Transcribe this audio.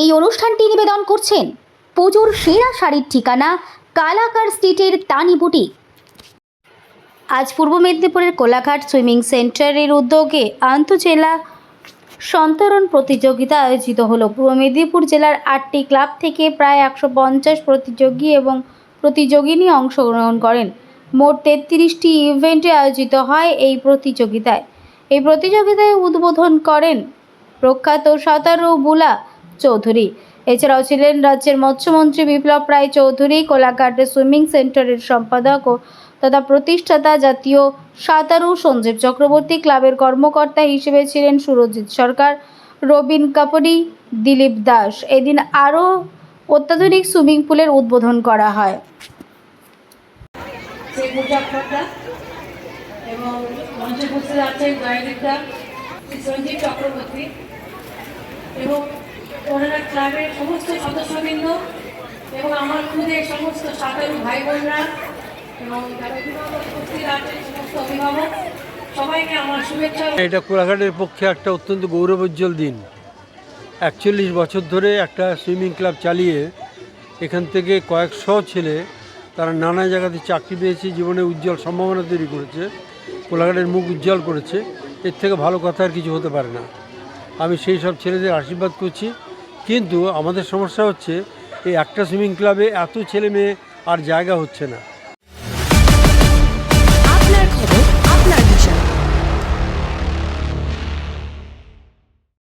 এই অনুষ্ঠানটি নিবেদন করছেন পুজোর সেরা শাড়ির ঠিকানা কালাকার স্ট্রিটের তানি বুটিক। আজ পূর্ব মেদিনীপুরের কোলাঘাট সুইমিং সেন্টারের উদ্যোগে আন্তজেলা সন্তরণ প্রতিযোগিতা আয়োজিত হলো। পূর্ব মেদিনীপুর জেলার আটটি ক্লাব থেকে প্রায় একশো পঞ্চাশ প্রতিযোগী এবং প্রতিযোগিনী অংশগ্রহণ করেন। মোট তেত্রিশটি ইভেন্টে আয়োজিত হয় এই প্রতিযোগিতায়। এই প্রতিযোগিতায় উদ্বোধন করেন প্রখ্যাত সাঁতারু বুলা চৌধুরী। এছাড়াও ছিলেন রাজ্যের মৎস্যমন্ত্রী বিপ্লব রায় চৌধুরী কোলাঘাটে সুইমিং সেন্টারের সম্পাদক ও তথা প্রতিষ্ঠাতা জাতীয় সাঁতারু সঞ্জীব চক্রবর্তী ক্লাবের কর্মকর্তা হিসেবে ছিলেন সুরজিৎ সরকার, রবিন কাপুরি, দিলীপ দাস। এদিন আরও অত্যাধুনিক সুইমিং পুলের উদ্বোধন করা হয়। এবং মঞ্চে আছেন সঞ্জীব চক্রবর্তী এবং ওনারা ক্লাবের সমস্ত সদস্যবৃন্দ এবং আমার খুদের সমস্ত সাঁতারু ভাই বোনরা এটা কোলাঘাটের পক্ষে একটা অত্যন্ত গৌরবোজ্জ্বল দিন। একচল্লিশ বছর ধরে একটা সুইমিং ক্লাব চালিয়ে এখান থেকে কয়েকশো ছেলে তারা নানা জায়গাতে চাকরি পেয়েছে, জীবনে উজ্জ্বল সম্ভাবনা তৈরি করেছে, কোলাঘাটের মুখ উজ্জ্বল করেছে। এর থেকে ভালো কথা আর কিছু হতে পারে না। আমি সেই সব ছেলেদের আশীর্বাদ করছি। কিন্তু আমাদের সমস্যা হচ্ছে, এই একটা সুইমিং ক্লাবে এত ছেলে মেয়ে আর জায়গা হচ্ছে না।